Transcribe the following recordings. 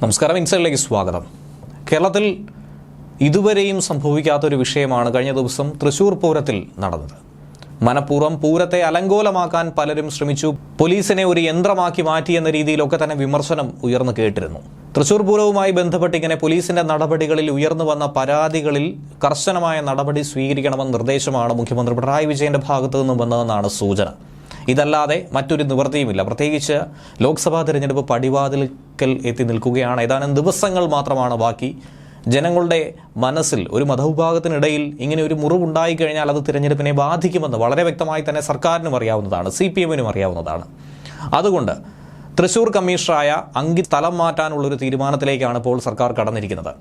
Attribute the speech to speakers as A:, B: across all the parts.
A: നമസ്കാരം ഇൻസൈഡിലേക്ക് സ്വാഗതം. കേരളത്തിൽ ഇതുവരെയും സംഭവിക്കാത്തൊരു വിഷയമാണ് കഴിഞ്ഞ ദിവസം തൃശൂർ പൂരത്തിൽ നടന്നത്. മനഃപൂർവം പൂരത്തെ അലങ്കോലമാക്കാൻ പലരും ശ്രമിച്ചു. പോലീസിനെ ഒരു യന്ത്രമാക്കി മാറ്റി എന്ന രീതിയിലൊക്കെ തന്നെ വിമർശനം ഉയർന്നു കേട്ടിരുന്നു. തൃശൂർ പൂരവുമായി ബന്ധപ്പെട്ട് ഇങ്ങനെ പോലീസിന്റെ നടപടികളിൽ ഉയർന്നു വന്ന പരാതികളിൽ കർശനമായ നടപടി സ്വീകരിക്കണമെന്ന നിർദ്ദേശമാണ് മുഖ്യമന്ത്രി പിണറായി വിജയന്റെ ഭാഗത്തു നിന്നും വന്നതെന്നാണ് സൂചന. ഇതല്ലാതെ മറ്റൊരു നിവൃത്തിയുമില്ല പ്രത്യേകിച്ച് ലോക്സഭാ തിരഞ്ഞെടുപ്പ് പടിവാതിൽക്കൽ എത്തി നിൽക്കുകയാണ്. ഏതാനും ദിവസങ്ങൾ മാത്രമാണ് ബാക്കി. ജനങ്ങളുടെ മനസ്സിൽ ഒരു മതവിഭാഗത്തിനിടയിൽ ഇങ്ങനെ ഒരു മുറിവുണ്ടായി കഴിഞ്ഞാൽ അത് തിരഞ്ഞെടുപ്പിനെ ബാധിക്കുമെന്ന് വളരെ വ്യക്തമായി തന്നെ സർക്കാരിനും അറിയാവുന്നതാണ് സി പി എമ്മിനും അറിയാവുന്നതാണ്. അതുകൊണ്ട് തൃശൂർ കമ്മീഷണറായ അങ്കി സ്ഥലം മാറ്റാനുള്ളൊരു തീരുമാനത്തിലേക്കാണ് ഇപ്പോൾ സർക്കാർ കടന്നിരിക്കുന്നത്.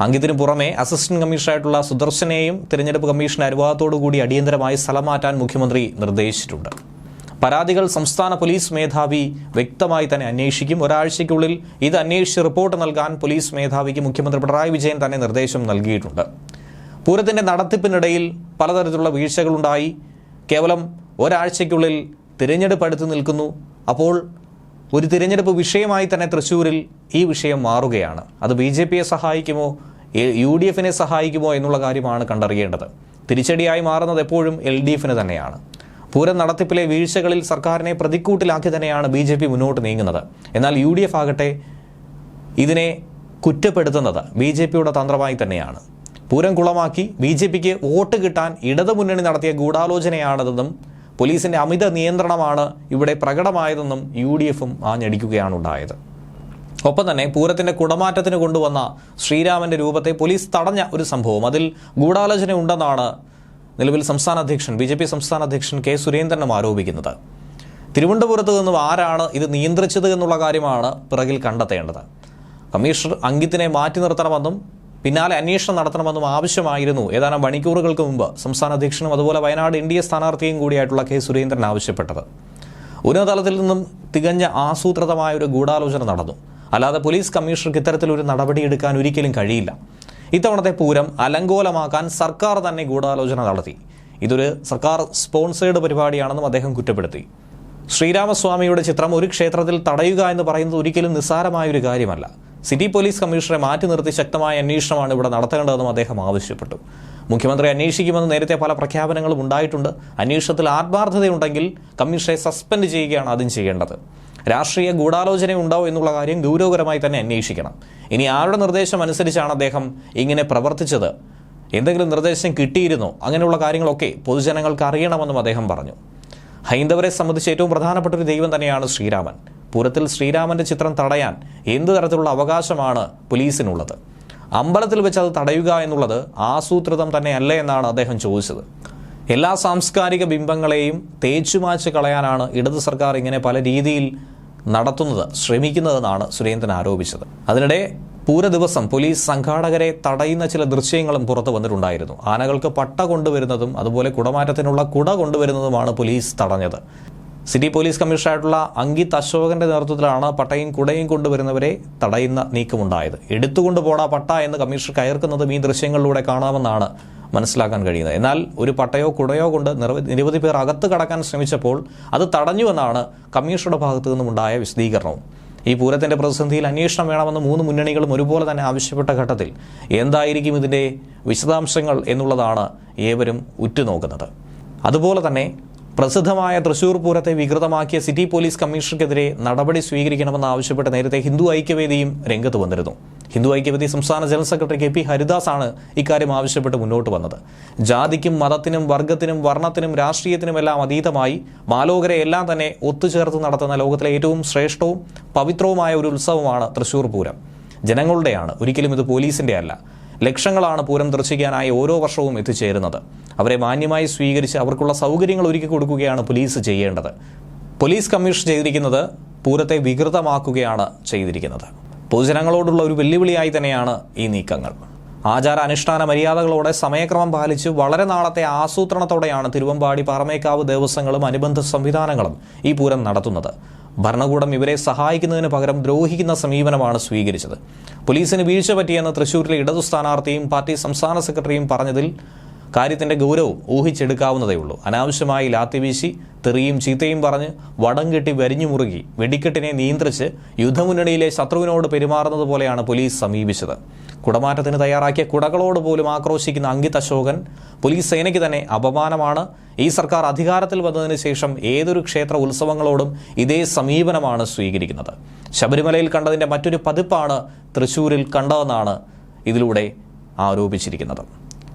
A: അങ്കിതിനു പുറമെ അസിസ്റ്റന്റ് കമ്മീഷണറായിട്ടുള്ള സുദർശനെയും തിരഞ്ഞെടുപ്പ് കമ്മീഷൻ അനുവാദത്തോടു കൂടി അടിയന്തരമായി സ്ഥലം മാറ്റാൻ മുഖ്യമന്ത്രി നിർദ്ദേശിച്ചിട്ടുണ്ട്. പരാതികൾ സംസ്ഥാന പോലീസ് മേധാവി വ്യക്തമായി തന്നെ അന്വേഷിക്കും. ഒരാഴ്ചയ്ക്കുള്ളിൽ ഇത് അന്വേഷിച്ച് റിപ്പോർട്ട് നൽകാൻ പോലീസ് മേധാവിക്ക് മുഖ്യമന്ത്രി പിണറായി വിജയൻ തന്നെ നിർദ്ദേശം നൽകിയിട്ടുണ്ട്. പൂരത്തിന്റെ നടത്തിപ്പിനിടയിൽ പലതരത്തിലുള്ള വീഴ്ചകളുണ്ടായി. കേവലം ഒരാഴ്ചയ്ക്കുള്ളിൽ തിരഞ്ഞെടുപ്പ് അടുത്ത് നിൽക്കുന്നു. അപ്പോൾ ഒരു തിരഞ്ഞെടുപ്പ് വിഷയമായി തന്നെ തൃശ്ശൂരിൽ ഈ വിഷയം മാറുകയാണ്. അത് ബി ജെ പിയെ സഹായിക്കുമോ? യു ഡി എഫിനെ സഹായിക്കുമോ എന്നുള്ള കാര്യമാണ് കണ്ടറിയേണ്ടത്. തിരിച്ചടിയായി മാറുന്നത് എപ്പോഴും എൽ ഡി എഫിന് തന്നെയാണ്. പൂരം നടത്തിപ്പിലെ വീഴ്ചകളിൽ സർക്കാരിനെ പ്രതിക്കൂട്ടിലാക്കി തന്നെയാണ് ബി ജെ പി മുന്നോട്ട് നീങ്ങുന്നത്. എന്നാൽ യു ഡി എഫ് ആകട്ടെ ഇതിനെ കുറ്റപ്പെടുത്തുന്നത് ബി ജെ പിയുടെ തന്ത്രമായി തന്നെയാണ്. പൂരം കുളമാക്കി ബി ജെ പിക്ക് വോട്ട് കിട്ടാൻ ഇടതുമുന്നണി നടത്തിയ ഗൂഢാലോചനയാണതെന്നും പോലീസിന്റെ അമിത നിയന്ത്രണമാണ് ഇവിടെ പ്രകടമായതെന്നും യു ഡി എഫും ആഞ്ഞടിക്കുകയാണ് ഉണ്ടായത്. ഒപ്പം തന്നെ പൂരത്തിന്റെ കുടമാറ്റത്തിന് കൊണ്ടുവന്ന ശ്രീരാമന്റെ രൂപത്തെ പോലീസ് തടഞ്ഞ ഒരു സംഭവം. അതിൽ ഗൂഢാലോചന ഉണ്ടെന്നാണ് നിലവിൽ സംസ്ഥാന അധ്യക്ഷൻ ബി ജെ പി സംസ്ഥാന അധ്യക്ഷൻ കെ സുരേന്ദ്രനും ആരോപിക്കുന്നത്. തിരുവനന്തപുരത്ത് നിന്നും ആരാണ് ഇത് നിയന്ത്രിച്ചത് എന്നുള്ള കാര്യമാണ് പിറകിൽ കണ്ടെത്തേണ്ടത്. കമ്മീഷണർ അങ്കിത്തിനെ മാറ്റി നിർത്തണമെന്നും പിന്നാലെ അന്വേഷണം നടത്തണമെന്നും ആവശ്യമായിരുന്നു. ഏതാനും മണിക്കൂറുകൾക്ക് മുമ്പ് സംസ്ഥാന അധ്യക്ഷനും അതുപോലെ വയനാട് എൻ ഡി എ സ്ഥാനാർത്ഥിയും കൂടിയായിട്ടുള്ള കെ സുരേന്ദ്രൻ ആവശ്യപ്പെട്ടത്. ഉന്നതതലത്തിൽ നിന്നും തികഞ്ഞ ആസൂത്രിതമായ ഒരു ഗൂഢാലോചന നടന്നു. അല്ലാതെ പോലീസ് കമ്മീഷണർക്ക് ഇത്തരത്തിലൊരു നടപടിയെടുക്കാൻ ഒരിക്കലും കഴിയില്ല. ഇത്തവണത്തെ പൂരം അലങ്കോലമാക്കാൻ സർക്കാർ തന്നെ ഗൂഢാലോചന നടത്തി. ഇതൊരു സർക്കാർ സ്പോൺസേഡ് പരിപാടിയാണെന്നും അദ്ദേഹം കുറ്റപ്പെടുത്തി. ശ്രീരാമസ്വാമിയുടെ ചിത്രം ഒരു ക്ഷേത്രത്തിൽ തടയുക എന്ന് പറയുന്നത് ഒരിക്കലും നിസ്സാരമായൊരു കാര്യമല്ല. സിറ്റി പോലീസ് കമ്മീഷണറെ മാറ്റി നിർത്തി ശക്തമായ അന്വേഷണമാണ് ഇവിടെ നടത്തേണ്ടതെന്നും അദ്ദേഹം ആവശ്യപ്പെട്ടു. മുഖ്യമന്ത്രി അന്വേഷിക്കുമെന്ന് നേരത്തെ പല പ്രഖ്യാപനങ്ങളും ഉണ്ടായിട്ടുണ്ട്. അന്വേഷണത്തിൽ ആത്മാർത്ഥതയുണ്ടെങ്കിൽ കമ്മീഷനെ സസ്പെൻഡ് ചെയ്യുകയാണ് ആദ്യം ചെയ്യേണ്ടത്. രാഷ്ട്രീയ ഗൂഢാലോചന ഉണ്ടോ എന്നുള്ള കാര്യം ഗൗരവകരമായി തന്നെ അന്വേഷിക്കണം. ഇനി ആരുടെ നിർദ്ദേശം അനുസരിച്ചാണ് അദ്ദേഹം ഇങ്ങനെ പ്രവർത്തിച്ചത്? എന്തെങ്കിലും നിർദ്ദേശം കിട്ടിയിരുന്നോ? അങ്ങനെയുള്ള കാര്യങ്ങളൊക്കെ പൊതുജനങ്ങൾക്ക് അറിയണമെന്നും അദ്ദേഹം പറഞ്ഞു. ഹൈന്ദവരെ സംബന്ധിച്ച് ഏറ്റവും പ്രധാനപ്പെട്ട ഒരു ദൈവം തന്നെയാണ് ശ്രീരാമൻ. പൂരത്തിൽ ശ്രീരാമന്റെ ചിത്രം തടയാൻ എന്ത് തരത്തിലുള്ള അവകാശമാണ് പോലീസിനുള്ളത്? അമ്പലത്തിൽ വെച്ച് അത് തടയുക എന്നുള്ളത് ആസൂത്രിതം തന്നെയല്ലേ എന്നാണ് അദ്ദേഹം ചോദിച്ചത്. എല്ലാ സാംസ്കാരിക ബിംബങ്ങളെയും തേച്ചുമാച്ച് കളയാനാണ് ഇടത് സർക്കാർ ഇങ്ങനെ പല രീതിയിൽ നടത്തുന്നത് ശ്രമിക്കുന്നതെന്നാണ് സുരേന്ദ്രൻ ആരോപിച്ചത്. അതിനിടെ പൂര ദിവസം പോലീസ് സംഘാടകരെ തടയുന്ന ചില ദൃശ്യങ്ങളും പുറത്തു വന്നിട്ടുണ്ടായിരുന്നു. ആനകൾക്ക് പട്ട കൊണ്ടുവരുന്നതും അതുപോലെ കുടമാറ്റത്തിനുള്ള കുട കൊണ്ടുവരുന്നതുമാണ് പോലീസ് തടഞ്ഞത്. സിറ്റി പോലീസ് കമ്മീഷണറായിട്ടുള്ള അങ്കിത് അശോകന്റെ നേതൃത്വത്തിലാണ് പട്ടയും കുടയും കൊണ്ടുവരുന്നവരെ തടയുന്ന നീക്കമുണ്ടായത്. എടുത്തുകൊണ്ട് പോടാ പട്ട എന്ന് കമ്മീഷണർ കയർക്കുന്നതും ഈ ദൃശ്യങ്ങളിലൂടെ കാണാമെന്നാണ് മനസ്സിലാക്കാൻ കഴിയുന്നത്. എന്നാൽ ഒരു പട്ടയോ കുടയോ കൊണ്ട് നിരവധി പേർ അകത്ത് കടക്കാൻ ശ്രമിച്ചപ്പോൾ അത് തടഞ്ഞുവെന്നാണ് കമ്മീഷണറുടെ ഭാഗത്തു നിന്നുമുണ്ടായ വിശദീകരണവും. ഈ പൂരത്തിന്റെ പ്രതിസന്ധിയിൽ അന്വേഷണം വേണമെന്ന് മൂന്ന് മുന്നണികളും ഒരുപോലെ തന്നെ ആവശ്യപ്പെട്ട ഘട്ടത്തിൽ എന്തായിരിക്കും ഇതിന്റെ വിശദാംശങ്ങൾ എന്നുള്ളതാണ് ഏവരും ഉറ്റുനോക്കുന്നത്. അതുപോലെ തന്നെ പ്രസിദ്ധമായ തൃശൂർ പൂരത്തെ വികൃതമാക്കിയ സിറ്റി പോലീസ് കമ്മീഷണർക്കെതിരെ നടപടി സ്വീകരിക്കണമെന്ന് ആവശ്യപ്പെട്ട് നേരത്തെ ഹിന്ദു ഐക്യവേദിയും രംഗത്ത് വന്നിരുന്നു. ഹിന്ദു ഐക്യവേദി സംസ്ഥാന ജനറൽ സെക്രട്ടറി കെ പി ഹരിദാസാണ് ഇക്കാര്യം ആവശ്യപ്പെട്ട് മുന്നോട്ട് വന്നത്. ജാതിക്കും മതത്തിനും വർഗത്തിനും വർണത്തിനും രാഷ്ട്രീയത്തിനുമെല്ലാം അതീതമായി മാലോകരെ എല്ലാം തന്നെ ഒത്തുചേർത്ത് നടത്തുന്ന ലോകത്തിലെ ഏറ്റവും ശ്രേഷ്ഠവും പവിത്രവുമായ ഒരു ഉത്സവമാണ് തൃശൂർ പൂരം. ജനങ്ങളുടെയാണ്. ഒരിക്കലും ഇത് പോലീസിന്റെ അല്ല. ലക്ഷങ്ങളാണ് പൂരം ദർശിക്കാനായി ഓരോ വർഷവും എത്തിച്ചേരുന്നത്. അവരെ മാന്യമായി സ്വീകരിച്ച് അവർക്കുള്ള സൗകര്യങ്ങൾ ഒരുക്കി കൊടുക്കുകയാണ് പോലീസ് ചെയ്യേണ്ടത്. പോലീസ് കമ്മീഷൻ ചെയ്തിരിക്കുന്നത് പൂരത്തെ വികൃതമാക്കുകയാണ് ചെയ്തിരിക്കുന്നത്. പൊതുജനങ്ങളോടുള്ള ഒരു വെല്ലുവിളിയായി തന്നെയാണ് ഈ നീക്കങ്ങൾ. ആചാര അനുഷ്ഠാന മര്യാദകളോടെ സമയക്രമം പാലിച്ച് വളരെ നാളത്തെ ആസൂത്രണത്തോടെയാണ് തിരുവമ്പാടി പാറമേക്കാവ് ദേവസ്വങ്ങളും അനുബന്ധ സംവിധാനങ്ങളും ഈ പൂരം നടത്തുന്നത്. ഭരണകൂടം ഇവരെ സഹായിക്കുന്നതിന് പകരം ദ്രോഹിക്കുന്ന സമീപനമാണ് സ്വീകരിച്ചത്. പോലീസിന് വീഴ്ച പറ്റിയെന്ന് തൃശൂരിലെ ഇടതു സ്ഥാനാർത്ഥിയും പാർട്ടി സംസ്ഥാന സെക്രട്ടറിയും പറഞ്ഞതിൽ കാര്യത്തിന്റെ ഗൗരവം ഊഹിച്ചെടുക്കാവുന്നതേ ഉള്ളൂ. അനാവശ്യമായി ലാത്തിവീശി തെറിയും ചീത്തയും പറഞ്ഞ് വടം കെട്ടി വരിഞ്ഞു മുറുകി വെടിക്കെട്ടിനെ നിയന്ത്രിച്ച് യുദ്ധമുന്നണിയിലെ ശത്രുവിനോട് പെരുമാറുന്നത് പോലെയാണ് പോലീസ് സമീപിച്ചത്. കുടമാറ്റത്തിന് തയ്യാറാക്കിയ കുടകളോട് പോലും ആക്രോശിക്കുന്ന അങ്കിത് അശോകൻ പോലീസ് സേനയ്ക്ക് തന്നെ അപമാനമാണ്. ഈ സർക്കാർ അധികാരത്തിൽ വന്നതിന് ശേഷം ഏതൊരു ക്ഷേത്ര ഉത്സവങ്ങളോടും ഇതേ സമീപനമാണ് സ്വീകരിക്കുന്നത്. ശബരിമലയിൽ കണ്ടതിന്റെ മറ്റൊരു പതിപ്പാണ് തൃശൂരിൽ കണ്ടതെന്നാണ് ഇതിലൂടെ ആരോപിച്ചിരിക്കുന്നത്.